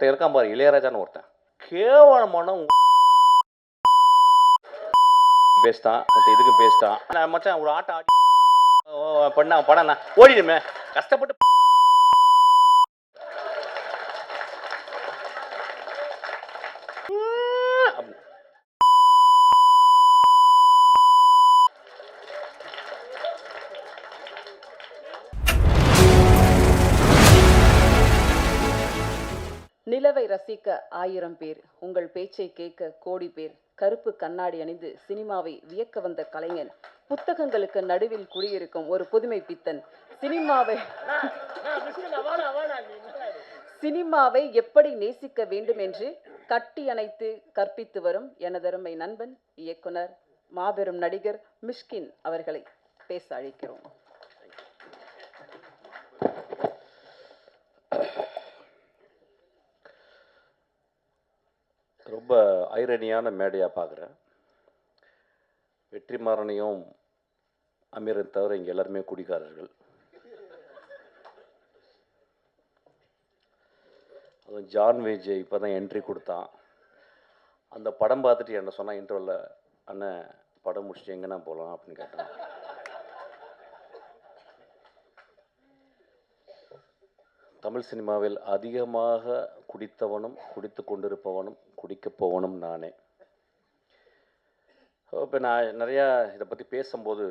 ஒருத்தன் இருக்கான் பாரு இளையராஜான்னு ஒருத்தன். கேவலமான பேசிட்டான் ஒருத்தன் இதுக்கு பேசிட்டான் மச்சான் ஒரு ஆட்டம் ஆடி ஓ, பண்ணா படம் நான் ஓடிடுமே. கஷ்டப்பட்டு ஆயிரம் பேர். உங்கள் பேச்சை கேட்க கோடி பேர். கருப்பு கண்ணாடி அணிந்து சினிமாவை வியக்க வந்த கலைஞன். புத்தகங்களுக்கு நடுவில் குடியிருக்கும் ஒரு புதுமை பித்தன். சினிமாவை சினிமாவை எப்படி நேசிக்க வேண்டும் என்று கட்டி அணைத்து கற்பித்து வரும் எனதருமை நண்பன் இயக்குனர் மாபெரும் நடிகர் மிஷ்கின் அவர்களை பேச அழைக்கிறோம் ரொம்ப ஐரணியான மேடையாக பார்க்குறேன் வெற்றிமாறனையும் அமீரன் தவிர இங்கே எல்லாருமே குடிகாரர்கள். அதுவும் ஜான் விஜய் இப்போ தான் என்ட்ரி கொடுத்தான். அந்த படம் பார்த்துட்டு என்ன சொன்னால் இன்டர்வலில் அண்ணன் படம் முடிச்சுட்டு எங்கன்னா போகலாம் அப்படின்னு கேட்டான். தமிழ் சினிமாவில் அதிகமாக குடித்தவனும் குடித்து கொண்டிருப்பவனும் குடிக்கப் போகணும் நானே. இப்போ நான் நிறையா இதை பற்றி பேசும்போது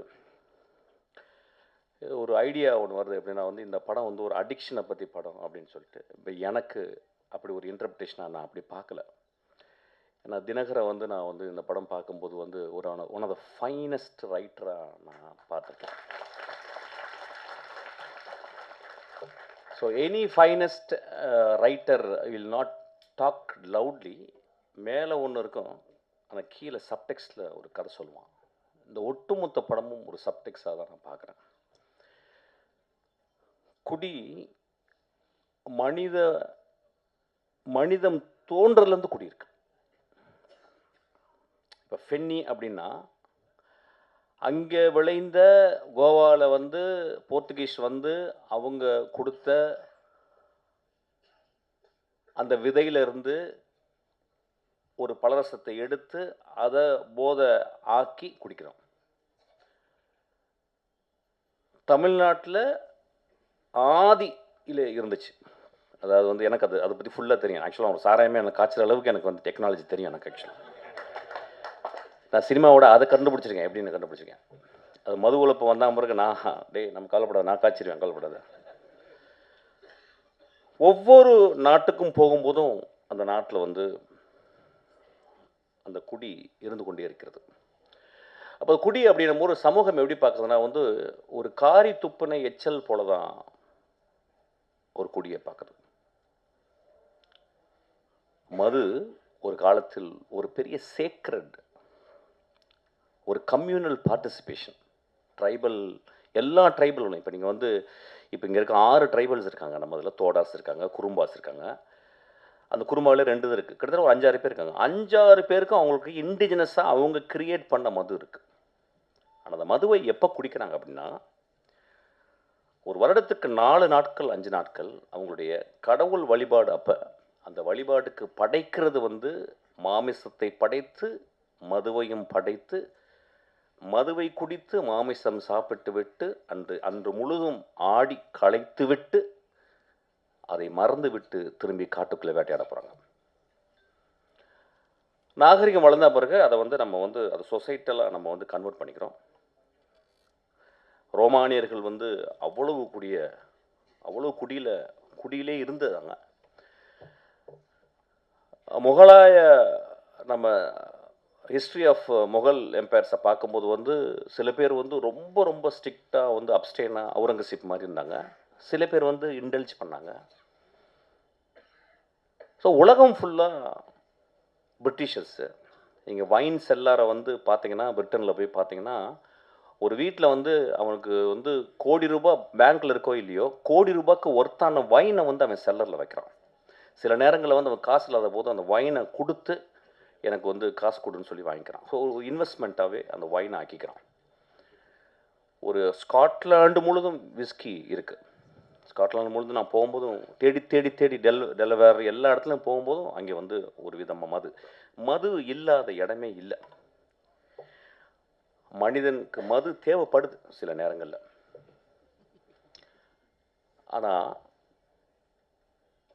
ஒரு ஐடியா ஒன்று வருது எப்படின்னா வந்து இந்த படம் வந்து ஒரு அடிக்ஷனை பற்றி படம் அப்படின்னு சொல்லிட்டு. இப்போ எனக்கு அப்படி ஒரு இன்டர்பிரிட்டேஷனாக நான் அப்படி பார்க்கல. ஏன்னா தினகரை வந்து நான் வந்து இந்த படம் பார்க்கும்போது வந்து ஒரு ஒன் ஆஃப் த ஃபைனஸ்ட் ரைட்டராக நான் பார்த்துருக்கேன். So any finest writer will not talk loudly மேலே ஒன்று இருக்கும். ஆனால் கீழே சப்டெக்ஸில் ஒரு கதை சொல்லுவான். இந்த ஒட்டுமொத்த படமும் ஒரு சப்டெக்ஸாக தான் நான் பார்க்குறேன். குடி மனித மனிதம் தோன்றதுலேருந்து குடி இருக்கு. இப்போ ஃபென்னி அப்படின்னா அங்கே விளைந்த கோவாவில் வந்து போர்த்துகீஸ் வந்து அவங்க கொடுத்த அந்த விதையிலிருந்து ஒரு பலரசத்தை எடுத்து அதை போதை ஆக்கி குடிக்கிறோம். தமிழ்நாட்டில் ஆதியில் இருந்துச்சு. அதாவது வந்து எனக்கு அது அதை பற்றி ஃபுல்லாக தெரியும். ஆக்சுவலாக ஒரு சாராயமே எனக்கு காய்ச்சல் அளவுக்கு எனக்கு வந்து டெக்னாலஜி தெரியும் எனக்கு ஆக்சுவலாக நான் சினிமாவோட அதை கண்டுபிடிச்சிருக்கேன். எப்படின்னு கண்டுபிடிச்சிருக்கேன்? அது மது உழப்பு வந்தால் பிறகு நான் டேய் நம்ம கவலைப்படாது நான் காய்ச்சிருவேன் கவலைப்படாத. ஒவ்வொரு நாட்டுக்கும் போகும்போதும் அந்த நாட்டில் வந்து அந்த குடி இருந்து கொண்டே இருக்கிறது. அப்போ குடி அப்படின்னும் போது சமூகம் எப்படி பார்க்குதுன்னா வந்து ஒரு காரி துப்புன எச்சல் போல தான் ஒரு குடியை பார்க்குது. மது ஒரு காலத்தில் ஒரு பெரிய சேக்ரட் ஒரு கம்யூனல் பார்ட்டிசிபேஷன் ட்ரைபல் எல்லா ட்ரைபலும் இப்போ நீங்கள் வந்து இப்போ இங்கே இருக்க ஆறு ட்ரைபல்ஸ் இருக்காங்க. நம்ம இதில் தோடாஸ் இருக்காங்க குறும்பாஸ் இருக்காங்க. அந்த குறும்பாவில் ரெண்டு இது இருக்குது கிட்டத்தட்ட ஒரு அஞ்சாறு பேர் இருக்காங்க. அஞ்சாறு பேருக்கும் அவங்களுக்கு இண்டிஜினஸாக அவங்க கிரியேட் பண்ண மது இருக்குது ஆனால் அந்த மதுவை எப்போ குடிக்கிறாங்க அப்படின்னா ஒரு வருடத்துக்கு நாலு நாட்கள் அஞ்சு நாட்கள் அவங்களுடைய கடவுள் வழிபாடு அப்போ அந்த வழிபாட்டுக்கு படைக்கிறது வந்து மாமிசத்தை படைத்து மதுவையும் படைத்து மதுவை குடித்து மாமிசம் சாப்பிட்டு விட்டு அன்று அன்று முழுதும் ஆடி களைத்து விட்டு அதை மறந்து விட்டு திரும்பி காட்டுக்குள்ளே வேட்டையாட போகிறாங்க நாகரிகம் வளர்ந்த பிறகு அதை வந்து நம்ம வந்து அதை சொசைட்டலாக நம்ம வந்து கன்வெர்ட் பண்ணிக்கிறோம். ரோமானியர்கள் வந்து அவ்வளவு குடிய அவ்வளவு குடியில் குடியிலே இருந்ததாங்க முகலாய நம்ம ஹிஸ்ட்ரி ஆஃப் முகல் எம்பையர்ஸை பார்க்கும்போது வந்து சில பேர் வந்து ரொம்ப ரொம்ப ஸ்ட்ரிக்டாக வந்து அப்டேனாக அவுரங்கசீப் மாதிரி இருந்தாங்க. சில பேர் வந்து இன்டெல்ஜ் பண்ணாங்க. ஸோ உலகம் ஃபுல்லாக பிரிட்டிஷர்ஸு இங்கே வைன் செல்லாரை வந்து பார்த்தீங்கன்னா பிரிட்டனில் போய் பார்த்தீங்கன்னா ஒரு வீட்டில் வந்து அவனுக்கு வந்து கோடி ரூபாய் பேங்க்கில் இருக்கோ இல்லையோ கோடி ரூபாய்க்கு ஒர்த்தான வைனை வந்து அவன் செல்லரில் வைக்கிறான். சில நேரங்களில் வந்து அவன் காசு இல்லாத போது அந்த வைனை கொடுத்து எனக்கு வந்து காசு கொடுன்னு சொல்லி வாங்கிக்கிறான். ஸோ ஒரு இன்வெஸ்ட்மெண்ட்டாகவே அந்த வைனை ஆக்கிக்கிறான். ஒரு ஸ்காட்லாண்டு முழுதும் விஸ்கி இருக்குது ஸ்காட்லாந்து முழுது நான் போகும்போதும் தேடி தேடி தேடி டெல் டெலவேர் எல்லா இடத்துலையும் போகும்போதும் அங்கே வந்து ஒரு விதமாக மது. மது இல்லாத இடமே இல்லை. மனிதனுக்கு மது தேவைப்படுது சில நேரங்களில். ஆனால்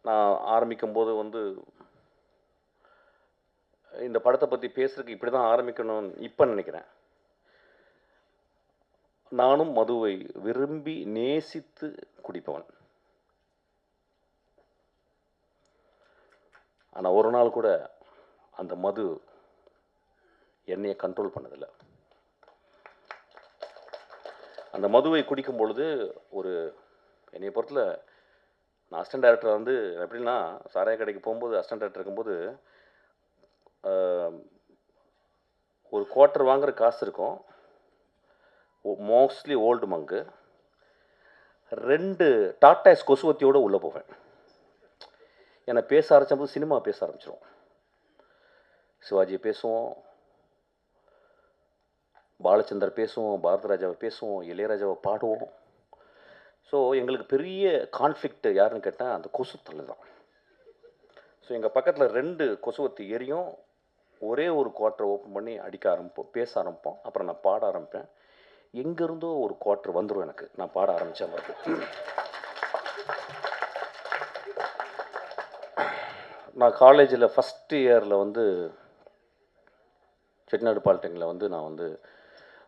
நான் ஆரம்பிக்கும் போது வந்து இந்த படத்தை பற்றி பேசுறதுக்கு இப்படி தான் ஆரம்பிக்கணும்னு இப்போ நினைக்கிறேன். நானும் மதுவை விரும்பி நேசித்து குடிப்பவன். ஆனால் ஒரு நாள் கூட அந்த மது என்னையை கண்ட்ரோல் பண்ணதில்லை. அந்த மதுவை குடிக்கும் பொழுது ஒரு என்னைய பொறுத்தில் நான் அசிஸ்டன்ட் டேரக்டர் வந்து எப்படின்னா சாராய கடைக்கு போகும்போது அசிஸ்டன்ட் டேரக்டர் இருக்கும்போது ஒரு குவார்ட்டர் வாங்குற காசு இருக்கும். மோஸ்ட்லி ஓல்டு மங்கு ரெண்டு டாட்டாஸ் கொசுவத்தியோடு உள்ளே போவேன். என்னை பேச ஆரம்பிச்சபோது சினிமா பேச ஆரம்பிச்சிடும் சிவாஜி பேசுவோம் பாலச்சந்தர் பேசுவோம் பாரதராஜாவை பேசுவோம் இளையராஜாவை பாடுவோம். ஸோ எங்களுக்கு பெரிய கான்ஃப்ளிக்ட் யாருன்னு கேட்டால் அந்த கொசு தான். ஸோ எங்கள் பக்கத்தில் ரெண்டு கொசுவத்து எரியும். ஒரே ஒரு குவார்ட்டர் ஓப்பன் பண்ணி அடிக்க ஆரம்பிப்போம் பேச ஆரம்பிப்போம் அப்புறம் நான் பாட ஆரம்பிப்பேன். எங்கேருந்தோ ஒரு குவார்ட்டர் வந்துடும் எனக்கு. நான் பாட ஆரம்பித்தேன் மாதிரி. நான் காலேஜில் ஃபஸ்ட் இயரில் வந்து செட்டிநாடு பாலிடெக்னில் வந்து நான் வந்து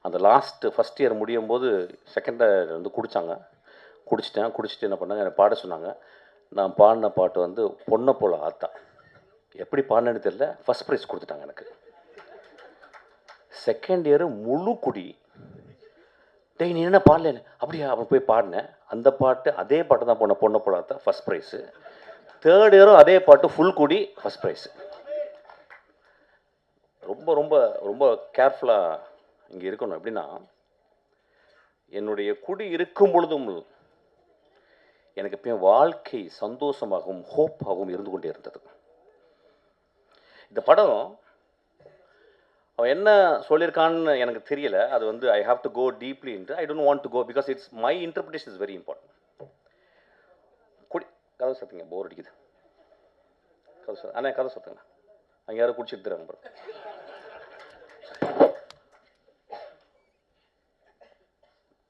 அந்த லாஸ்ட்டு ஃபஸ்ட் இயர் முடியும் போது செகண்ட் இயர் வந்து குடித்தாங்க குடிச்சிட்டேன். குடிச்சிட்டு என்ன பண்ணாங்க? என்னை பாட சொன்னாங்க. நான் பாடின பாட்டு வந்து பொண்ணை போல ஆத்தா. எப்படி பாடினேன்னு தெரியல. ஃபஸ்ட் ப்ரைஸ் கொடுத்துட்டாங்க எனக்கு. செகண்ட் இயர் முழு குடி. டெய் நீ என்ன பாடல? அப்படியா அவன் போய் பாடினேன். அந்த பாட்டு அதே பாட்டு தான் போன பொண்ணை போல ஆத்தா. ஃபஸ்ட் ப்ரைஸு தேர்ட் இயரும் அதே பாட்டு ஃபுல் குடி ஃபஸ்ட் ப்ரைஸ் ரொம்ப ரொம்ப ரொம்ப கேர்ஃபுல்லாக இங்கே இருக்கணும். எப்படின்னா என்னுடைய குடி இருக்கும் பொழுதும் எனக்கு எப்பயும் வாழ்க்கை சந்தோஷமாகவும் ஹோப்பாகவும் இருந்து கொண்டே இருந்தது. இந்த படம் அவன் என்ன சொல்லியிருக்கான்னு எனக்கு தெரியல. அது வந்து I have to go deeply into I don't want to go because it's my interpretation is very important கதை சத்துங்க போர் அடிக்குது. கதை சத்து அண்ணா கதை சத்துங்க. அங்கே யாரும் குடிச்சிட்டு தராங்க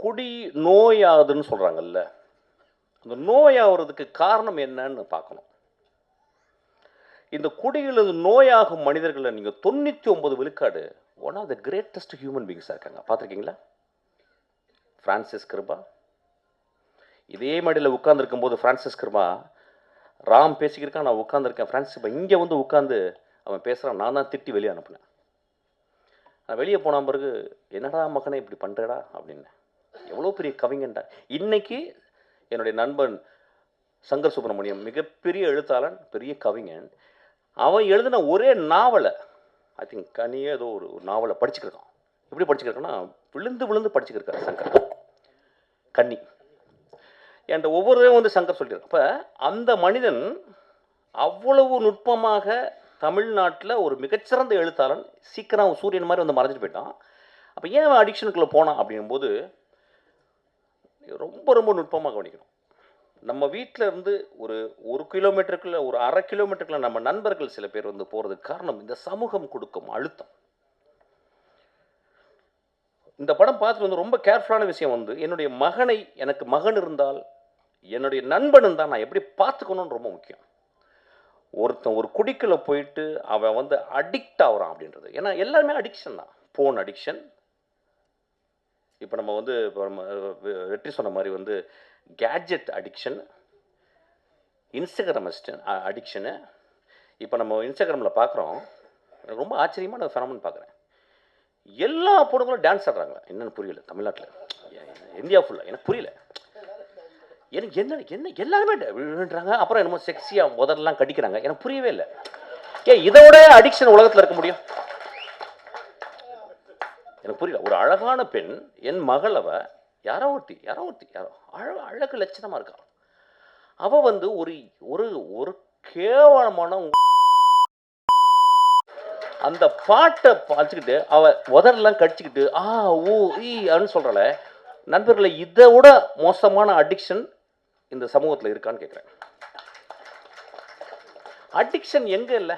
குடி நோயாகுதுன்னு சொல்கிறாங்கல்ல அந்த நோயாகிறதுக்கு காரணம் என்னன்னு பார்க்கணும். இந்த குடியிலிருந்து நோயாகும் மனிதர்களை நீங்கள் தொண்ணூற்றி ஒன்பது விழுக்காடு one of the greatest human பீங்ஸாக இருக்காங்க. பார்த்துருக்கீங்களா? ஃப்ரான்சிஸ் கிருபா இதே மடியில் உட்காந்துருக்கும் போது ஃப்ரான்சிஸ் கிருபா ராம் பேசிக்கிருக்கான் நான் உட்காந்துருக்கேன் ஃப்ரான்சிஸ் இப்போ இங்கே வந்து உட்காந்து அவன் பேசுகிறான் நான் தான் திட்டி வெளியே அனுப்புனேன். நான் வெளியே போன பிறகு என்னடா மகனே இப்படி பண்ணுறடா அப்படின்னு. எவ்வளோ பெரிய கவிஞன்டா. இன்னைக்கு என்னுடைய நண்பன் சங்கர் சுப்பிரமணியம் மிகப்பெரிய எழுத்தாளன் பெரிய கவிஞன் அவன் எழுதின ஒரே நாவலை ஐ திங்க் கனியே ஏதோ ஒரு ஒரு நாவலை படிச்சுக்கிருக்கான். எப்படி படிச்சுக்கிருக்கான்னா விழுந்து விழுந்து படிச்சுக்கிருக்காரு சங்கர். கன்னி. என்ற ஒவ்வொரு வந்து சங்கர் சொல்லியிருக்கான் அப்போ அந்த மனிதன் அவ்வளவு நுட்பமாக தமிழ்நாட்டில் ஒரு மிகச்சிறந்த எழுத்தாளன் சீக்கிரம் அவன் சூரியன் மாதிரி வந்து மறைஞ்சிட்டு போயிட்டான். அப்போ ஏன் அடிக்ஷனுக்குள்ளே போனான் அப்படிங்கும்போது ரொம்ப ரொம்ப நுட்பமாக கவனிக்கணும். நம்ம வீட்டில் இருந்து ஒரு ஒரு கிலோமீட்டருக்குள்ள ஒரு அரை கிலோமீட்டருக்குள்ள நம்ம நண்பர்கள் சில பேர் வந்து போகிறதுக்கு காரணம் இந்த சமூகம் கொடுக்கும் அழுத்தம். இந்த படம் பார்த்துட்டு வந்து ரொம்ப கேர்ஃபுல்லான விஷயம் வந்து என்னுடைய மகனை எனக்கு மகன் இருந்தால் என்னுடைய நண்பனும் தான் நான் எப்படி பார்த்துக்கணும்னு ரொம்ப முக்கியம். ஒருத்தன் ஒரு குடிக்கில் போயிட்டு அவன் வந்து அடிக்ட் ஆகுறான் அப்படின்றது. ஏன்னா எல்லாருமே அடிக்ஷன் தான். ஃபோன் அடிக்ஷன் இப்போ நம்ம வந்து இப்போ நம்ம வெற்றி சொன்ன மாதிரி வந்து கேட்ஜெட் அடிக்ஷன் இன்ஸ்டாகிராம் அடிக்ஷனு இப்போ நம்ம இன்ஸ்டாகிராமில் பார்க்குறோம். எனக்கு ரொம்ப ஆச்சரியமான ஃபெனமன் பார்க்குறேன். எல்லா பொண்ணுங்களும் டான்ஸ் ஆடுறாங்க என்னென்னு புரியல தமிழ்நாட்டில். இந்தியா ஃபுல்லாக எனக்கு புரியல. எனக்கு என்ன என்ன எல்லாருமே விழுன்றாங்க. அப்புறம் என்னமோ செக்ஸியாக முதல்லாம் கடிக்கிறாங்க. எனக்கு புரியவே இல்லை. ஏன் இதோட அடிக்ஷன் உலகத்தில் இருக்க முடியும்? எனக்கு புரியல. ஒரு அழகான பெண் என் மகளவ யாரோ ஒருத்தி யாரோ ஒருத்தி யாரோ அழ அழகு லட்சணமாக இருக்கா. அவ வந்து ஒரு ஒரு ஒரு கேவலமான அந்த பாட்டை பார்த்துக்கிட்டு அவ உதரெல்லாம் கடிச்சுக்கிட்டு ஆ ஊ ஈ அப்படின்னு சொல்கிறாள நண்பர்களை இதை விட மோசமான அடிக்ஷன் இந்த சமூகத்தில் இருக்கான்னு கேட்குறேன் அடிக்ஷன் எங்கே இல்லை?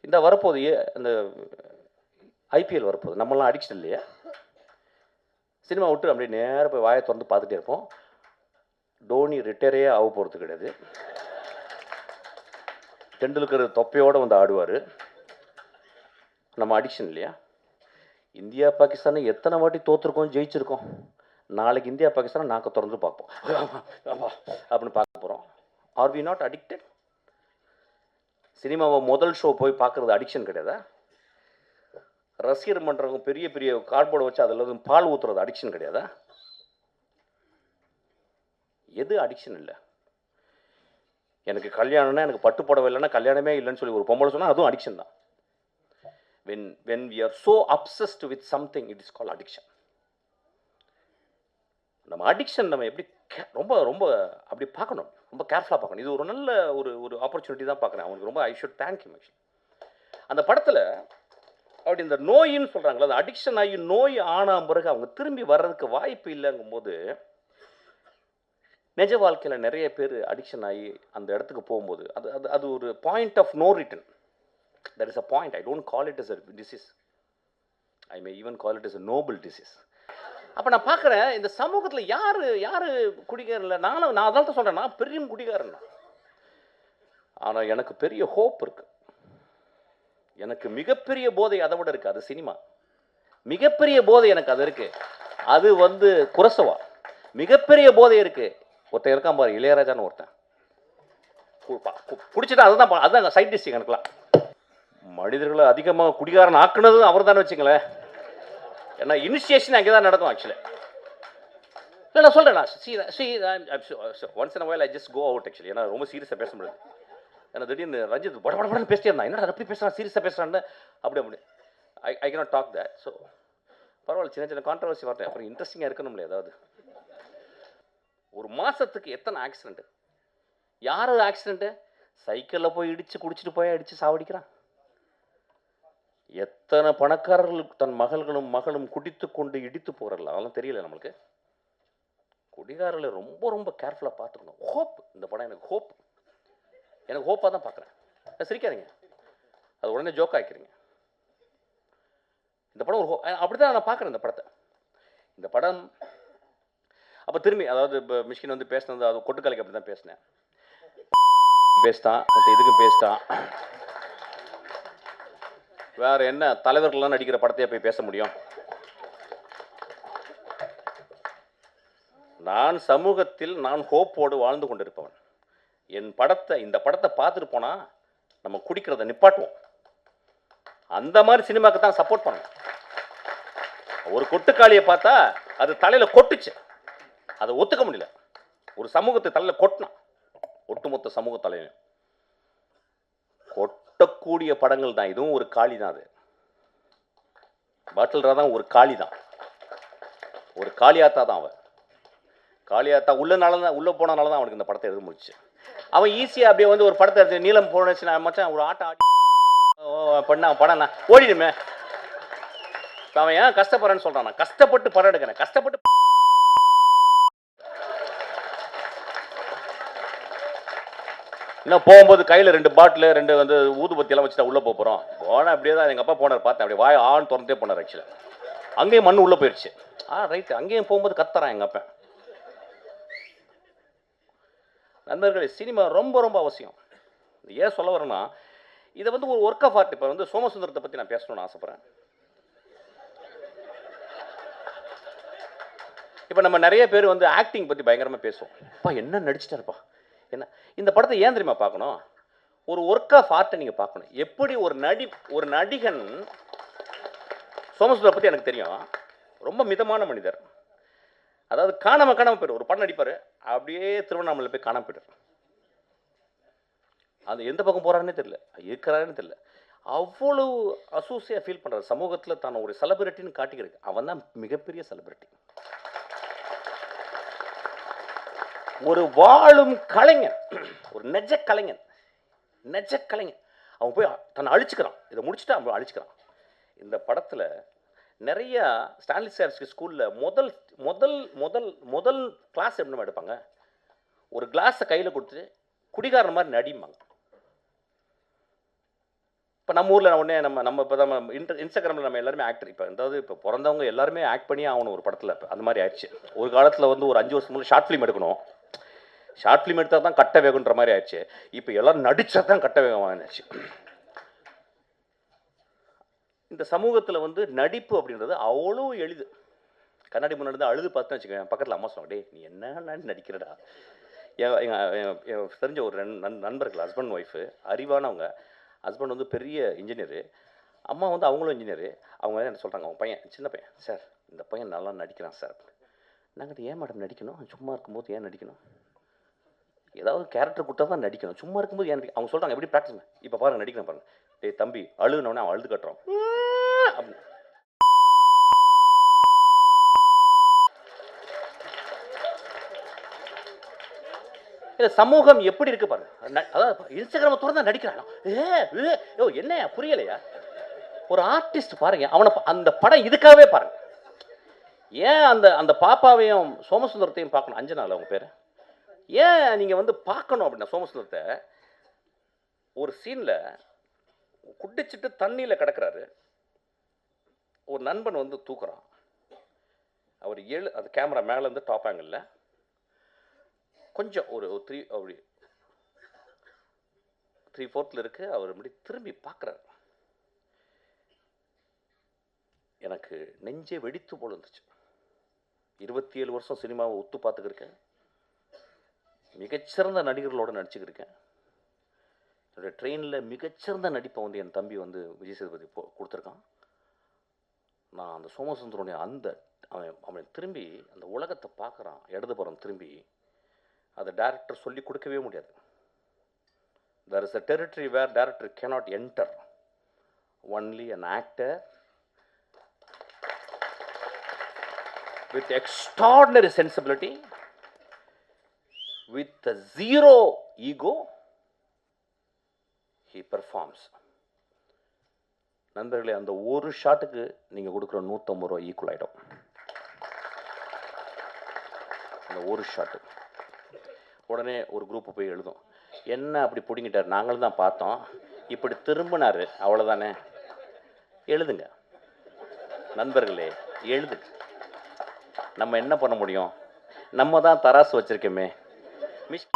இந்த வரப்போகுது ஏ- அந்த ஐபிஎல் வரப்போகுது நம்மளாம் அடிக்ஷன் இல்லையா? சினிமா விட்டு அப்படியே நேராக போய் வாயை திறந்து பார்த்துட்டே இருப்போம். டோனி ரிட்டையரே ஆக போகிறது கிடையாது. டெண்டுல்கர் தொப்பையோடு வந்து ஆடுவார். நம்ம அடிக்ஷன் இல்லையா? இந்தியா பாகிஸ்தானை எத்தனை வாட்டி தோற்றுருக்கோம் ஜெயிச்சிருக்கோம்? நாளைக்கு இந்தியா பாகிஸ்தான் நாக்க திறந்து பார்ப்போம். ஆமா, அப்படின்னு பார்க்க போகிறோம் ஆர் வி நாட் அடிக்டட் சினிமாவை முதல் ஷோ போய் பார்க்குறது அடிக்ஷன் கிடையாதா? ரசிகர் மன்றவங்க பெரிய பெரிய கார்ட்போர்டு வச்சு அதில் பால் ஊற்றுறது அடிக்ஷன் கிடையாதா? எது அடிக்ஷன் இல்லை? எனக்கு கல்யாணம்னா எனக்கு பட்டு புடவை இல்லைன்னா கல்யாணமே இல்லைன்னு சொல்லி ஒரு பொம்பளை சொன்னால் அதுவும் அடிக்ஷன் தான். When when we are so obsessed with something it is call addiction நம்ம அடிக்ஷன் நம்ம எப்படி ரொம்ப ரொம்ப அப்படி பார்க்கணும். ரொம்ப கேர்ஃபுல்லாக பார்க்கணும். இது ஒரு நல்ல ஒரு ஒரு ஆப்பர்ச்சுனிட்டி தான் பார்க்குறேன். அவனுக்கு ரொம்ப I should thank you actually அந்த படத்தில் அப்படி இந்த நோயின்னு சொல்கிறாங்களே அந்த அடிக்ஷன் ஆகி நோய் ஆன பிறகு அவங்க திரும்பி வர்றதுக்கு வாய்ப்பு இல்லைங்கும்போது நிஜ வாழ்க்கையில் நிறைய பேர் அடிக்ஷன் ஆகி அந்த இடத்துக்கு போகும்போது அது அது அது ஒரு point of no return that is a point I don't call it is a disease I may even call it is a noble disease அப்போ நான் பார்க்குறேன் இந்த சமூகத்தில் யார் யார் குடிகாரன் இல்லை? நானும் நான் அதான் சொல்கிறேன் நான் பெரிய குடிகாரன் ஆனால் எனக்கு பெரிய ஹோப் இருக்கு. எனக்கு மிகப்பெரிய போதை அதை விட இருக்குது அது சினிமா. மிகப்பெரிய போதை எனக்கு அது இருக்கு. அது வந்து குரசவா. மிகப்பெரிய போதை இருக்கு. ஒருத்தன் இருக்கான் பாரு இளையராஜான்னு ஒருத்தன். கு- கு- அதுதான் பா- அதுதான் சைட் டிஷ் எனக்குலாம் மனிதர்களை அதிகமாக குடிகாரன் ஆக்குனதும் அவர் தானே வச்சுங்களேன். ஏன்னா இனிஷியேஷன் அங்கே தான் நடக்கும் ஆக்சுவலி இல்லை நான். சொல்கிறேன் நான் C see once in while I just go out actually ஏன்னா ரொம்ப சீரியஸாக பேச முடியாது. ஏன்னா திடீர்னு ரஞ்சித் பட படன்னு பேசிட்டே இருந்தான். என்னடா எப்படி பேசுகிறான் சீரியஸாக பேசுகிறான்னு அப்படி அப்படி. I I cannot talk that so பரவாயில்ல சின்ன சின்ன கான்ட்ரவர்சி வரட்டேன் அப்புறம் இன்ட்ரெஸ்டிங்காக இருக்கணும்ல ஏதாவது. ஒரு மாதத்துக்கு எத்தனை ஆக்சிடென்ட்டு யார் ஆக்சிடென்ட்டு சைக்கிளில் போய் இடித்து குடிச்சிட்டு போய் அடித்து சாவடிக்கிறான். எத்தனை பணக்காரர்கள் தன் மகள்களும் மகளும் குடித்து கொண்டு இடித்து போகிறல்ல அதெல்லாம் தெரியல நம்மளுக்கு. குடிகாரர்களை ரொம்ப ரொம்ப கேர்ஃபுல்லாக பார்த்துக்கணும். ஹோப் இந்த படம் எனக்கு ஹோப் எனக்கு ஹோப்பாக தான் பார்க்குறேன். சிரிக்காதீங்க. அது உடனே ஜோக் ஆக்கிறீங்க இந்த படம் ஒரு ஹோ அப்படி தான் நான் பார்க்குறேன் இந்த படத்தை. இந்த படம் அப்போ திரும்பி அதாவது இப்போ மிஷ்கின் வந்து பேசினது அது கொட்டுக்காலைக்கு அப்படி தான் பேசினேன். பேசிட்டான் மற்ற இதுக்கும் பேசிட்டான் வேற என்ன தலைவர்கள்லாம் நடிக்கிற படத்தையே போய் பேச முடியும்? நான் சமூகத்தில் நான் ஹோப்போடு வாழ்ந்து கொண்டிருப்பவன். என் படத்தை இந்த படத்தை பார்த்துட்டு போனால் நம்ம குடிக்கிறத நிப்பாட்டுவோம். அந்த மாதிரி சினிமாக்கு தான் சப்போர்ட் பண்ணணும். ஒரு கொட்டுக்காளியை பார்த்தா அது தலையில் கொட்டுச்சு. அதை ஒத்துக்க முடியல. ஒரு சமூகத்தை தலையில் கொட்டினான். ஒட்டுமொத்த சமூக தலைவன். கொட்டக்கூடிய படங்கள் தான். இதுவும் ஒரு காளி தான் அது. பாட்டில் தான் ஒரு காளி தான். ஒரு காளியாத்தா தான் அவன். காளியாத்தா உள்ளனால தான் உள்ளே போனனால தான் அவனுக்கு இந்த படத்தை எழுத முடிச்சு அவன் ஈஸியாக அப்படியே வந்து ஒரு படத்தை எடுத்து நீளம் போனச்சு நான் மச்சான் ஒரு ஆட்டம் ஆட்டி பண்ண படம் நான் ஓடிடுமே. அவன் ஏன் கஷ்டப்படுறேன்னு சொல்கிறான் நான் கஷ்டப்பட்டு படம் எடுக்கிறேன். கஷ்டப்பட்டு இன்னும் போகும்போது கையில் ரெண்டு பாட்டில் ரெண்டு வந்து ஊதுபத்தி எல்லாம் வச்சுட்டு உள்ளே போக போகிறோம் போனால் அப்படியே தான் எங்கள் அப்பா போனார் பார்த்தேன் அப்படியே வாய் ஆன் திறந்தே போனார் ஆக்சுவலாக அங்கேயும் மண் உள்ளே போயிடுச்சு ஆ ரைட்டு அங்கேயும் போகும்போது கத்துறான் எங்கள் அப்பா நண்பர்களே சினிமா ரொம்ப ரொம்ப அவசியம். ஏன் சொல்ல வரேன்னா இதை வந்து ஒரு ஒர்க் ஆஃப் ஆர்ட் இப்போ வந்து சோமசுந்தரத்தை பற்றி நான் பேசணும்னு ஆசைப்பட்றேன். இப்போ நம்ம நிறைய பேர் வந்து ஆக்டிங் பற்றி பயங்கரமாக பேசுவோம். அப்பா என்ன நடிச்சிட்டாருப்பா? என்ன? இந்த படத்தை ஏன் தெரியுமா பார்க்கணும்? ஒரு ஒர்க் ஆஃப் ஆர்ட்டை நீங்கள் பார்க்கணும். எப்படி ஒரு நடி ஒரு நடிகன் சோமசுந்தரை பற்றி எனக்கு தெரியும். ரொம்ப மிதமான மனிதர். அதாவது காணாம காணாம போயிடும் ஒரு படம் நடிப்பார். அப்படியே திருவண்ணாமலை போய் காணாம போயிடுறார் அது எந்த பக்கம் போகிறாருன்னே தெரியல. இருக்கிறாருன்னு தெரியல. அவ்வளவு அசூசியாக ஃபீல் பண்ணுறாரு சமூகத்தில் தான் ஒரு செலிபிரிட்டின்னு காட்டிக்கிறதுக்கு அவன் தான் மிகப்பெரிய செலிபிரிட்டி ஒரு வாழும் கலைஞன் ஒரு நெஜ கலைஞன் நெஜ கலைஞன். அவன் போய் தன்னை அழிச்சுக்கிறான். இதை முடிச்சுட்டு அவன் அழிச்சுக்கிறான். இந்த படத்தில் நிறைய ஸ்டான்லி சார்ஸ்க்கு ஸ்கூலில் முதல் முதல் முதல் முதல் கிளாஸ் எப்படி எடுப்பாங்க? ஒரு கிளாஸை கையில் கொடுத்து குடிகாரன் மாதிரி நடிம்பாங்க. இப்போ நம்ம ஊரில் உடனே நம்ம நம்ம இப்போ நம்ம இன்ட இன்ஸ்டாகிராமில் நம்ம எல்லாருமே ஆக்டர் இப்போ அதாவது இப்போ பிறந்தவங்க எல்லாருமே ஆக்ட் பண்ணி ஆகணும் ஒரு படத்தில். இப்போ அந்த மாதிரி ஆயிடுச்சு. ஒரு காலத்தில் வந்து ஒரு அஞ்சு வருஷம் முன்னாடி ஷார்ட் ஃபிலிம் எடுக்கணும். ஷார்ட் ஃபிலிம் எடுத்தால் தான் கட்ட வேகுன்ற மாதிரி ஆயிடுச்சு. இப்போ எல்லோரும் நடித்தா தான் கட்ட வேகம் ஆயிடுச்சு இந்த சமூகத்தில் வந்து நடிப்பு அப்படின்றது அவ்வளோ எளிது. கண்ணாடி முன்னாடி தான் அழுது பார்த்தேன்னு வச்சுக்கோங்க பக்கத்தில் அம்மா சொன்னாங்க டே நீ என்ன நடிக்கிறடா? என் எங்கள் தெரிஞ்ச ஒரு ரெண்டு நண் நண்பர்கள் ஹஸ்பண்ட் ஒய்ஃபு அறிவானவங்க. ஹஸ்பண்ட் வந்து பெரிய இன்ஜினியரு அம்மா வந்து அவங்களும் இன்ஜினியரு அவங்க வந்து என்ன சொல்கிறாங்க அவங்க பையன் சின்ன பையன் சார் இந்த பையன் நல்லா நடிக்கிறான் சார் நாங்கள் ஏன் மேடம் நடிக்கணும்? சும்மா இருக்கும்போது ஏன் நடிக்கணும்? ஏதாவது கேரக்டர் கொடுத்தா தான் நடிக்கணும். சும்மா இருக்கும்போது எனக்கு அவங்க சொல்கிறாங்க எப்படி ப்ராக்டிஸ் இப்போ பாருங்க நடிக்கிறேன் பாருங்க. டேய் தம்பி அழுகுனவனே அவன் அழுது கட்டுறான். அப்படி. இல்லை சமூகம் எப்படி இருக்கு பாருங்க. அதாவது இன்ஸ்டாகிராமை திறந்தா நடிக்கிறானோ? ஏ ஏ, யோ என்ன புரியலையா? ஒரு ஆர்டிஸ்ட் பாருங்க அவனை அந்த படம் இதுக்காகவே பாருங்க. ஏன் அந்த அந்த பாப்பாவையும் சோமசுந்தரத்தையும் பார்க்கணும்? அஞ்சனால அவங்க பேர். ஏன் நீங்கள் வந்து பார்க்கணும் அப்படின்னா சோமசுந்தரத்தை ஒரு சீனில் குடிச்சிட்டு தண்ணியில் கிடக்குறாரு. ஒரு நண்பன் வந்து தூக்குறான். அவர் ஏழு அது கேமரா மேலேருந்து டாப் ஆங்கிளில் கொஞ்சம் ஒரு த்ரீ அப்படி த்ரீ ஃபோர்த்தில் இருக்குது அவர் இப்படி திரும்பி பார்க்குறாரு. எனக்கு நெஞ்சே வெடித்து போல இருந்துச்சு இருபத்தி ஏழு வருஷம் சினிமாவை ஒத்து பார்த்துக்கிருக்கேன். மிகச்சிறந்த நடிகர்களோட நடிச்சுக்கிருக்கேன். என்னுடைய ட்ரெயினில் மிகச்சிறந்த நடிப்பை வந்து என் தம்பி வந்து விஜய் சேதுபதி போ கொடுத்துருக்கான். நான் அந்த சோமசுந்தரனுடைய அந்த அவன் அவன் திரும்பி அந்த உலகத்தை பார்க்குறான் இடதுபுறம் திரும்பி அதை டேரக்டர் சொல்லி கொடுக்கவே முடியாது. There is a territory where director cannot enter only an actor with extraordinary sensibility with a zero ego he performs. நண்பர்களே அந்த ஒரு ஷாட்டுக்கு நீங்கள் கொடுக்குற நூற்றம்பது ரூபா ஈக்குவல் ஆகிடும் அந்த ஒரு ஷாட்டு உடனே ஒரு குரூப் போய் எழுதும். என்ன அப்படி பிடிங்கிட்டார்? நாங்களும் தான் பார்த்தோம். இப்படி திரும்பினாரு. அவ்வளோதானே எழுதுங்க. நண்பர்களே எழுதுங்க நம்ம என்ன பண்ண முடியும்? நம்ம தான் தராசு வச்சுருக்கோமே. மிஸ்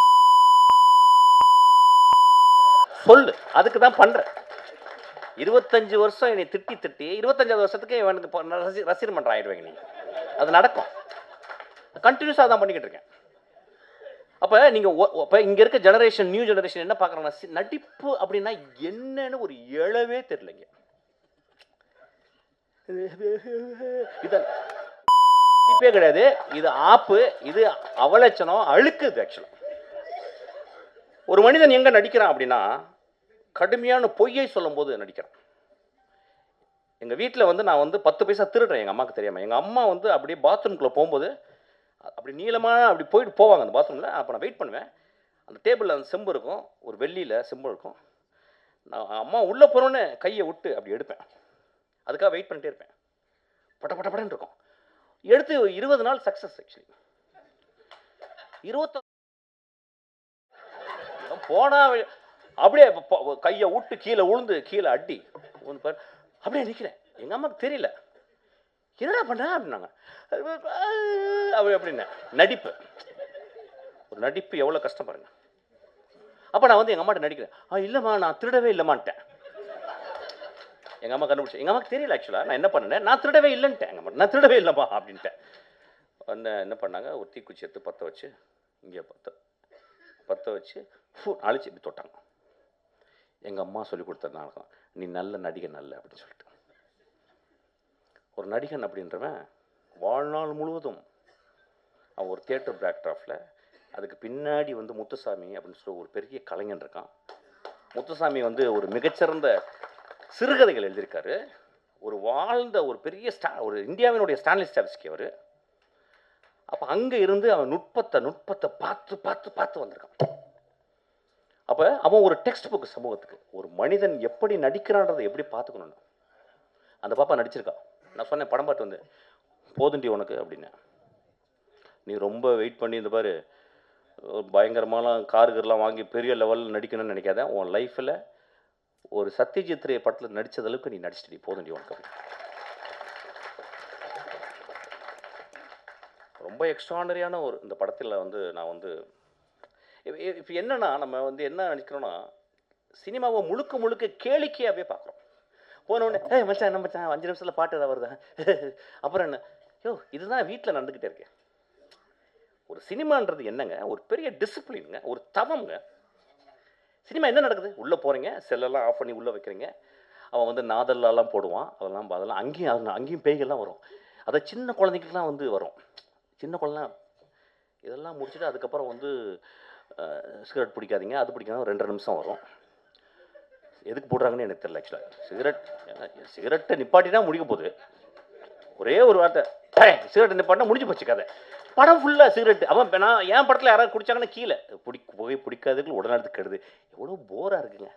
சொல்லு அதுக்கு தான் பண்ணுறேன் இருபத்தஞ்சு வருஷம் என்னை திட்டி திட்டி இருபத்தஞ்சாவது வருஷத்துக்கு இவனுக்கு ரசீர் ரசிகர் மன்றம் ஆயிடுவாங்க நீ. அது நடக்கும். கண்டினியூஸாக தான் பண்ணிக்கிட்டு இருக்கேன். அப்போ நீங்கள் இப்போ இங்கே இருக்க ஜெனரேஷன் நியூ ஜெனரேஷன் என்ன பார்க்குறாங்கன்னா நடிப்பு அப்படின்னா என்னன்னு ஒரு எழவே தெரிலங்க இது நடிப்பே கிடையாது. இது ஆப்பு இது அவலட்சணம் அழுக்குது ஆக்சுவலாக ஒரு மனிதன் எங்கே நடிக்கிறான் அப்படின்னா கடுமையான பொய்யை சொல்லும்போது நடிக்கிறான். எங்கள் வீட்டில் வந்து நான் வந்து பத்து பைசா திருடுறேன் எங்கள் அம்மாவுக்கு தெரியாமல் எங்கள் அம்மா வந்து அப்படியே பாத்ரூம்குள்ளே போகும்போது அப்படி நீளமாக அப்படி போயிட்டு போவாங்க அந்த பாத்ரூமில். அப்போ நான் வெயிட் பண்ணுவேன். அந்த டேபிளில் அந்த செம்பு இருக்கும் ஒரு வெள்ளியில் செம்பு இருக்கும். நான் அம்மா உள்ளே போகிறோன்னு கையை விட்டு அப்படி எடுப்பேன். அதுக்காக வெயிட் பண்ணிட்டே இருப்பேன். பட்ட பட்ட படன்னு இருக்கும். எடுத்து இருபது நாள் சக்ஸஸ் ஆக்சுவலி இருபத்த போனால் அப்படியே கையை விட்டு கீழே உளுந்து கீழே அடி உழுந்து பாரு. அப்படியே நிற்கிறேன் எங்கள் அம்மாவுக்கு தெரியல. என்னடா பண்ண அப்படின்னாங்க. அப்படி அப்படின்னா நடிப்பு. ஒரு நடிப்பு எவ்வளோ கஷ்டம் பாருங்க. அப்போ நான் வந்து எங்கள் அம்மாட்ட நடிக்கிறேன். ஆ இல்லைம்மா நான் திருடவே இல்லைம்மான்ட்டேன். எங்கள் அம்மா கண்டுபிடிச்சி. எங்கள் அம்மாக்கு தெரியல ஆக்சுவலாக நான் என்ன பண்ணேன்? நான் திருடவே இல்லைன்ட்டேன். எங்கள் அம்மா நான் திருடவே இல்லைம்மா அப்படின்ட்டேன். என்ன என்ன பண்ணாங்க? ஒரு தீக்குச்சி எடுத்து பற்ற வச்சு இங்கே பற்ற பற்ற வச்சு ஃபூ அழிச்சு இப்படி தொட்டாங்க. எங்கள் அம்மா சொல்லி கொடுத்த நாடகம் நீ நல்ல நடிகன் நல்ல அப்படின்னு சொல்லிட்டு. ஒரு நடிகன் அப்படின்றவன் வாழ்நாள் முழுவதும் அவன் ஒரு தியேட்டர் பேக்ட்ராஃபில் அதுக்கு பின்னாடி வந்து முத்துசாமி அப்படின்னு சொல்லி ஒரு பெரிய கலைஞன் இருக்கான். முத்துசாமி வந்து ஒரு மிகச்சிறந்த சிறுகதைகள் எழுதியிருக்காரு. ஒரு வாழ்ந்த ஒரு பெரிய ஸ்டா ஒரு இந்தியாவினுடைய ஸ்டான்லி ஸ்டாப்ஸ்கி அவர். அப்போ அங்கே இருந்து அவன் நுட்பத்தை நுட்பத்தை பார்த்து பார்த்து பார்த்து வந்திருக்கான். அப்போ அவன் ஒரு டெக்ஸ்ட் புக் சமூகத்துக்கு. ஒரு மனிதன் எப்படி நடிக்கிறான்றதை எப்படி பார்த்துக்கணும்னு. அந்த பாப்பா நடிச்சிருக்கா. நான் சொன்னேன் படம் பார்த்து வந்து போதுண்டி உனக்கு அப்படின்னு. நீ ரொம்ப வெயிட் பண்ணி இந்த பாரு. பயங்கரமாலாம் காருகர்லாம் வாங்கி பெரிய லெவலில் நடிக்கணும்னு நினைக்காத. உன் லைஃப்பில் ஒரு சத்யஜித் ரே படத்தில் நடிச்ச அளவுக்கு நீ நடிச்சிட்டு போதுண்டி உனக்கு அப்படின்னு. ரொம்ப எக்ஸ்ட்ரானரியான ஒரு இந்த படத்தில் வந்து நான் வந்து இப்போ என்னென்னா நம்ம வந்து என்ன நினைக்கிறோன்னா சினிமாவை முழுக்க முழுக்க கேளிக்கையாகவே பார்க்குறோம் போனோடனே ஏ மச்சான் என்ன மச்சான் அஞ்சு நிமிஷத்தில் பாட்டு ஏதாவது வருதா? அப்புறம் என்ன யோ இதுதான் வீட்டில் நடந்துக்கிட்டே இருக்கேன் ஒரு சினிமான்றது என்னங்க? ஒரு பெரிய டிசிப்ளினுங்க ஒரு தவம்ங்க. சினிமா என்ன நடக்குது? உள்ளே போகிறீங்க செல்லெல்லாம் ஆஃப் பண்ணி உள்ளே வைக்கிறீங்க. அவன் வந்து நாதல்லாம் போடுவான் அதெல்லாம் அதெல்லாம் அங்கேயும் அது- அங்கேயும் பேய்கள்லாம் வரும். அதை சின்ன குழந்தைங்களுக்குலாம் வந்து வரும். சின்ன குழந்தை இதெல்லாம் முடிச்சுட்டு அதுக்கப்புறம் வந்து சிகரெட் பிடிக்காதீங்க. அது பிடிக்காத ரெண்டரை நிமிஷம் வரும். எதுக்கு போடுறாங்கன்னு எனக்கு தெரியல ஆக்சுவலாக சிகரெட் சிகரெட்டை நிப்பாட்டினா முடிக்க போகுது. ஒரே ஒரு வார்த்தை. சிகரெட் நிப்பாட்டினா முடிஞ்சு போச்சு கதை. படம் ஃபுல்லாக சிகரெட் அவன் நான் என் படத்தில் யாராவது குடிச்சாங்கன்னா கீழே. பிடி புகை பிடிக்காததுக்கு உடனே கெடுது. எவ்வளோ போராக இருக்குங்க.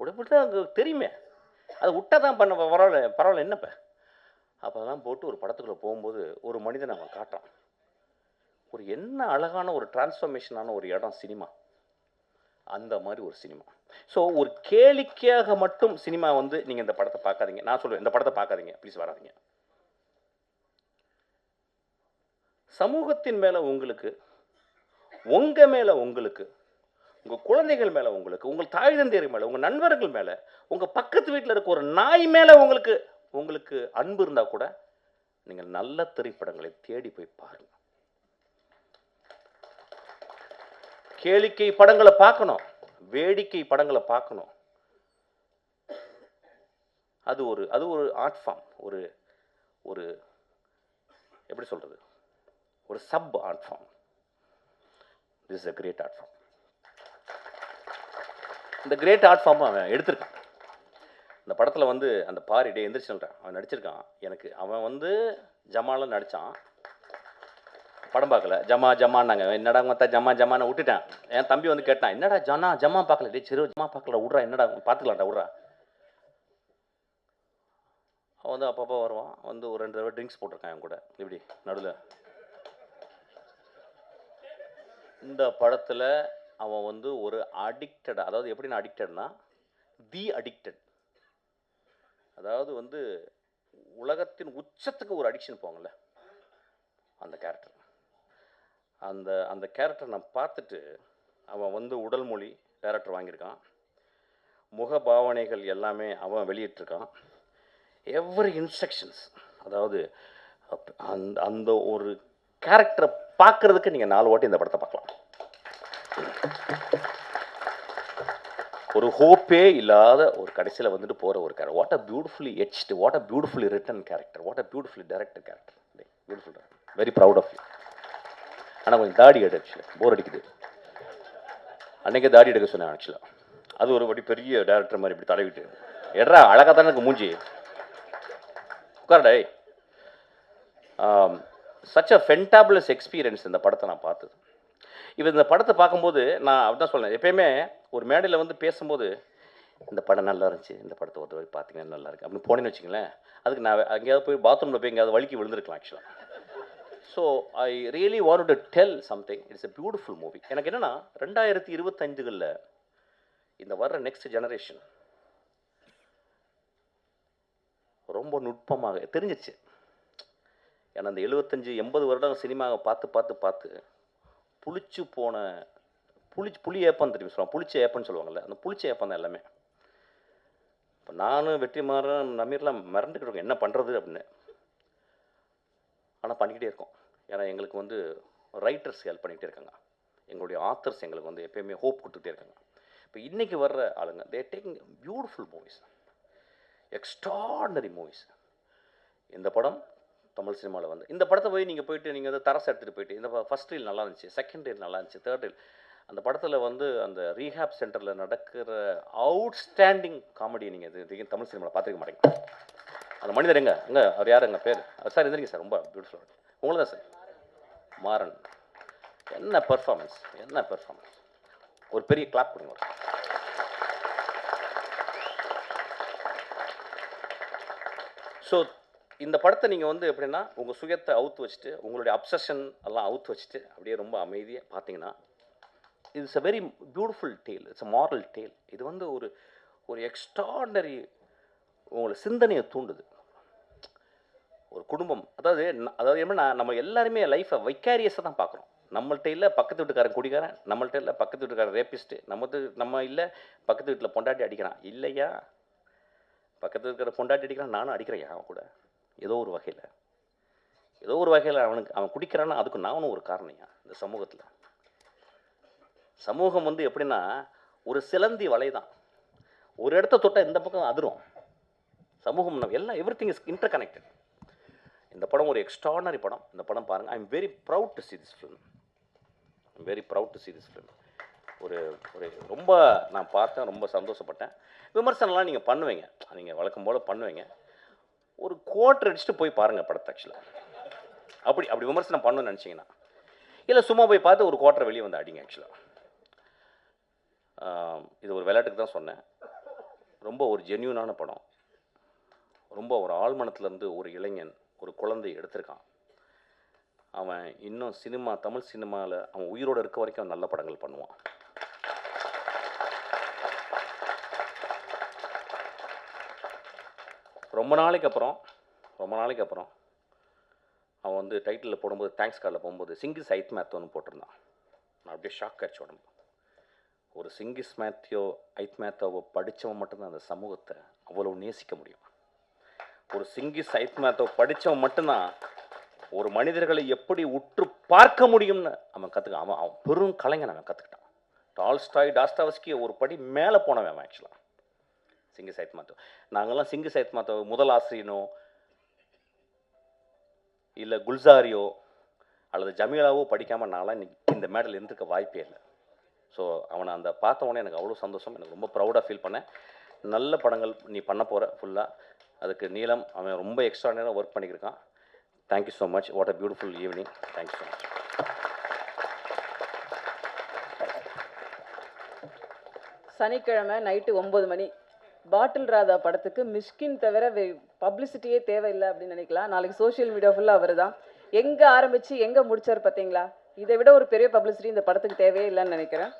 உடம்பு தான் தெரியுமே. அதை விட்டால் தான் பண்ண பரவாயில்ல பரவாயில்ல என்னப்ப? அப்போ போட்டு ஒரு படத்துக்குள்ளே போகும்போது ஒரு மனிதனை அவன் காட்டுறான். ஒரு என்ன அழகான ஒரு டிரான்ஸ்ஃபர்மேஷனான ஒரு இடம் சினிமா அந்த மாதிரி ஒரு சினிமா ஸோ ஒரு கேளிக்கையாக மட்டும் சினிமா வந்து நீங்கள் இந்த படத்தை பார்க்காதீங்க. நான் சொல்லுவேன் இந்த படத்தை பார்க்காதீங்க. ப்ளீஸ் வராதிங்க. சமூகத்தின் மேலே உங்களுக்கு உங்கள் மேலே உங்களுக்கு உங்கள் குழந்தைகள் மேலே உங்களுக்கு உங்கள் தாய் தந்தையர் மேலே உங்கள் நண்பர்கள் மேலே உங்கள் பக்கத்து வீட்டில் இருக்க ஒரு நாய் மேலே உங்களுக்கு உங்களுக்கு அன்பு இருந்தால் கூட நீங்கள் நல்ல திரைப்படங்களை தேடி போய் பாருங்கள் கேளிக்கை படங்களை பார்க்கணும். வேடிக்கை படங்களை பார்க்கணும். அது ஒரு அது ஒரு ஆர்ட் ஃபார்ம் ஒரு ஒரு எப்படி சொல்கிறது ஒரு sub art form this is a great art form இந்த கிரேட் ஆர்ட் ஃபார்ம் அவன் எடுத்திருக்கான். இந்த படத்தில் வந்து அந்த பாரி டே எந்திரிச்சுன்றான் அவன் நடிச்சிருக்கான். எனக்கு அவன் வந்து ஜமாலில் நடித்தான் படம் பார்க்கல. ஜமா ஜமான்னாங்க. என்னடா மொத்த ஜமா ஜமான்னு விட்டுட்டேன். என் தம்பி வந்து கேட்டான் என்னடா ஜனா ஜமா பார்க்கல? டே சிறு ஜமா பார்க்கல விட்றா என்னடா பார்த்துக்கலாம்டா விட்றா அவன் வந்து அப்பப்போ வருவான். வந்து ஒரு ரெண்டு தடவை ட்ரிங்க்ஸ் போட்டிருக்கான் என் கூட. இப்படி நடுவில். இந்த படத்தில் அவன் வந்து ஒரு அடிக்டட் அதாவது எப்படின்னா அடிக்டட்னா தி அடிக்டட் அதாவது வந்து உலகத்தின் உச்சத்துக்கு ஒரு அடிக்ஷன் போங்கள்ல அந்த கேரக்டர் அந்த அந்த கேரக்டர் நான் பார்த்துட்டு அவன் வந்து உடல் மொழி டேரக்டர் வாங்கியிருக்கான். முக பாவனைகள் எல்லாமே அவன் வெளியிட்டிருக்கான். எவ்ரி இன்ஸ்ட்ரக்ஷன்ஸ் அதாவது அந்த அந்த ஒரு கேரக்டரை பார்க்கறதுக்கு நீங்கள் நாலு வாட்டி இந்த படத்தை பார்க்கலாம். ஒரு ஹோப்பே இல்லாத ஒரு கடைசியில் வந்துட்டு போகிற ஒரு character what a beautifully etched what a beautifully written character what a beautifully director character beautiful very proud of you ஆனால் கொஞ்சம் தாடி எடு ஆக்சுவலாக போர் அடிக்குது. அன்றைக்கே தாடி எடுக்க சொன்னேன் ஆக்சுவலாக அது ஒரு படி பெரிய டேரக்டர் மாதிரி இப்படி தடவிட்டு. எட்ரா அழகாக தானே எனக்கு மூஞ்சி. உட்காரடே சச் அ ஃபென்டாபுலஸ் எக்ஸ்பீரியன்ஸ் இந்த படத்தை நான் பார்த்தது. இப்போ இந்த படத்தை பார்க்கும்போது நான் அப்படிதான் சொல்கிறேன் எப்பயுமே ஒரு மேடையில் வந்து பேசும்போது இந்த படம் நல்லா இருந்துச்சு இந்த படத்தை ஒருத்தர் பார்த்தீங்கன்னா நல்லா இருக்குது அப்படின்னு போனேன்னு வச்சுங்களேன் அதுக்கு நான் எங்கேயாவது போய் பாத்ரூமில் போய் எங்கேயாவது வலிக்கு விழுந்திருக்கலாம் ஆக்சுவலாக so I really want to tell something it's a beautiful movie எனக்கு என்னென்னா ரெண்டாயிரத்தி இருபத்தஞ்சுகளில் இந்த வர்ற நெக்ஸ்ட் ஜெனரேஷன் ரொம்ப நுட்பமாக தெரிஞ்சிச்சு. ஏன்னா அந்த எழுபத்தஞ்சி எண்பது வருடம் சினிமாவை பார்த்து பார்த்து பார்த்து புளிச்சு போன புளி புளி ஏப்பம் தெரியும் சொல்லுவாங்க? புளிச்ச ஏப்பம்னு சொல்லுவாங்கல்ல அந்த புளிச்ச ஏப்பம் தான் எல்லாமே. இப்போ நானும் வெற்றிமாறன் நமீர்லாம் மிரண்டுக்கிட்டு இருக்கோம். என்ன பண்ணுறது அப்படின்னு. ஆனால் பண்ணிக்கிட்டே இருக்கோம். ஏன்னா எங்களுக்கு வந்து ரைட்டர்ஸ் ஹெல்ப் பண்ணிக்கிட்டே இருக்காங்க. எங்களுடைய ஆத்தர்ஸ் எங்களுக்கு வந்து எப்பயுமே ஹோப் கொடுத்துட்டே இருக்காங்க. இப்போ இன்றைக்கி வர்ற ஆளுங்க they taking beautiful movies extraordinary movies இந்த படம் தமிழ் சினிமாவில் வந்து இந்த படத்தை போய் நீங்கள் போயிட்டு நீங்கள் வந்து தரசு எடுத்துகிட்டு போயிட்டு இந்த ஃபஸ்ட் ரீல் நல்லா இருந்துச்சு செகண்ட் ரீல் நல்லா இருந்துச்சு தேர்ட் ரீல் அந்த படத்தில் வந்து அந்த ரீஹாப் சென்டரில் நடக்கிற அவுட்ஸ்டாண்டிங் காமெடி நீங்கள் இது வரைக்கும் தமிழ் சினிமாவில் பார்த்துருக்க மாட்டீங்க. அந்த மனிதர் எங்க? எங்க அவர் யார்? எங்க பேர்? சார் எந்திரிங்க சார் ரொம்ப பியூட்டிஃபுல் உங்களை தான் சார். மாறன். என்ன பெர்ஃபார்மன்ஸ் என்ன பெர்ஃபார்மன்ஸ் ஒரு பெரிய கிளாப் கொடுங்க ஸோ இந்த படத்தை நீங்கள் வந்து எப்படின்னா உங்கள் சுயத்தை அவுத்து வச்சுட்டு உங்களுடைய அப்சஷன் எல்லாம் அவுத்து வச்சுட்டு அப்படியே ரொம்ப அமைதியாக பார்த்தீங்கன்னா it's a very beautiful tale it's a moral tale இது வந்து ஒரு ஒரு எக்ஸ்ட்ராடனரி உங்களை சிந்தனையை தூண்டுது. ஒரு குடும்பம். அதாவது அதாவது என்னன்னா நம்ம எல்லாருமே லைஃப்பை வைக்காரியஸாக தான் பார்க்குறோம் நம்மள்ட்ட இல்லை பக்கத்து வீட்டுக்காரன் குடிக்காரன் நம்மள்ட்ட இல்லை பக்கத்து வீட்டுக்காரன் ரேப்பிஸ்ட்டு நம்ம நம்ம இல்லை பக்கத்து வீட்டில் பொண்டாட்டி அடிக்கிறான். இல்லையா? பக்கத்து இருக்கிற பொண்டாட்டி அடிக்கிறான் நானும் அடிக்கிறேன் அவன் கூட. ஏதோ ஒரு வகையில். ஏதோ ஒரு வகையில் அவனுக்கு அவன் குடிக்கிறான்னா அதுக்கு நானும் ஒரு காரணியா இந்த சமூகத்தில். சமூகம் வந்து எப்படின்னா ஒரு சிலந்தி வலை தான். ஒரு இடத்த தொட்டால் இந்த பக்கம் அதிரும். சமூகம் நம்ம எல்லாம் everything is interconnected இந்த படம் ஒரு எக்ஸ்ட்ராடனரி படம். இந்த படம் பாருங்கள் I am very proud to see this film I'm very proud to see this film ஒரு ஒரு ரொம்ப நான் பார்த்தேன் ரொம்ப சந்தோஷப்பட்டேன். விமர்சனம்லாம் நீங்கள் பண்ணுவீங்க. நீங்கள் வழக்கம் போல் பண்ணுவீங்க. ஒரு குவார்டர் அடிச்சுட்டு போய் பாருங்கள் படத்தை ஆக்சுவலாக அப்படி அப்படி விமர்சனம் பண்ணணும்னு நினச்சிங்கன்னா. இல்லை சும்மா போய் பார்த்து ஒரு குவார்டர் வெளியே வந்து அடிங்க ஆக்சுவலாக இது ஒரு விளையாட்டுக்கு தான் சொன்னேன். ரொம்ப ஒரு ஜென்யூனான படம். ரொம்ப ஒரு ஆழ்மனத்துலேருந்து ஒரு இளைஞன் ஒரு குழந்தை எடுத்திருக்கான். அவன் இன்னும் சினிமா தமிழ் சினிமாவில் அவன் உயிரோடு இருக்க வரைக்கும் அவன் நல்ல படங்கள் பண்ணுவான். ரொம்ப நாளைக்கு அப்புறம் ரொம்ப நாளைக்கு அப்புறம் அவன் வந்து டைட்டிலில் போடும்போது தேங்க்ஸ் கார்டில் போகும்போது சிங்கிஸ் ஐத் மேத்தோன்னு போட்டிருந்தான். நான் அப்படியே ஷாக் ஆச்சு உடம்பு. ஒரு சிங்கிஸ் மேத்தியோ ஐத் மேத்தோவை படித்தவன் மட்டும்தான் அந்த சமூகத்தை அவ்வளோ நேசிக்க முடியும். ஒரு சிங்கி சைத் மேத்தோ படித்தவன் மட்டும்தான் ஒரு மனிதர்களை எப்படி உற்று பார்க்க முடியும்னு அவன் கற்றுக்க அவன் அவன் பெரும் கலைஞன் அவன் கற்றுக்கிட்டான் டால்ஸ்டாய் டாஸ்டாவஸ்கி ஒரு படி மேலே போனவன் அவன் ஆக்சுவலாக சிங்கி சைத் மாத்தோ நாங்கள்லாம் சிங்கி சைத் மாத்தோ முதல் ஆசிரியனோ இல்லை குல்சாரியோ அல்லது ஜமீலாவோ படிக்காமல் நான்லாம் இன்னைக்கு இந்த மேடல் இருந்திருக்க வாய்ப்பே இல்லை. ஸோ அவனை அந்த பார்த்த உடனே எனக்கு அவ்வளோ சந்தோஷம். எனக்கு ரொம்ப ப்ரௌடாக ஃபீல் பண்ணேன். நல்ல படங்கள் நீ பண்ண போகிற ஃபுல்லாக அதுக்கு நீளம் அவன் ரொம்ப எக்ஸ்ட்ரா ஒர்க் பண்ணியிருக்கான் thank you so much what a beautiful evening thank you so much சனிக்கிழமை நைட்டு ஒம்பது மணி. பாட்டில் ராதா படத்துக்கு மிஷ்கின் தவிர பப்ளிசிட்டியே தேவையில்லை அப்படின்னு நினைக்கலாம். நாளைக்கு சோஷியல் மீடியா ஃபுல்லாக அவர் தான் எங்கே ஆரம்பித்து எங்கே முடித்தார் பார்த்தீங்களா? இதை விட ஒரு பெரிய பப்ளிசிட்டி இந்த படத்துக்கு தேவையே இல்லைன்னு நினைக்கிறேன்.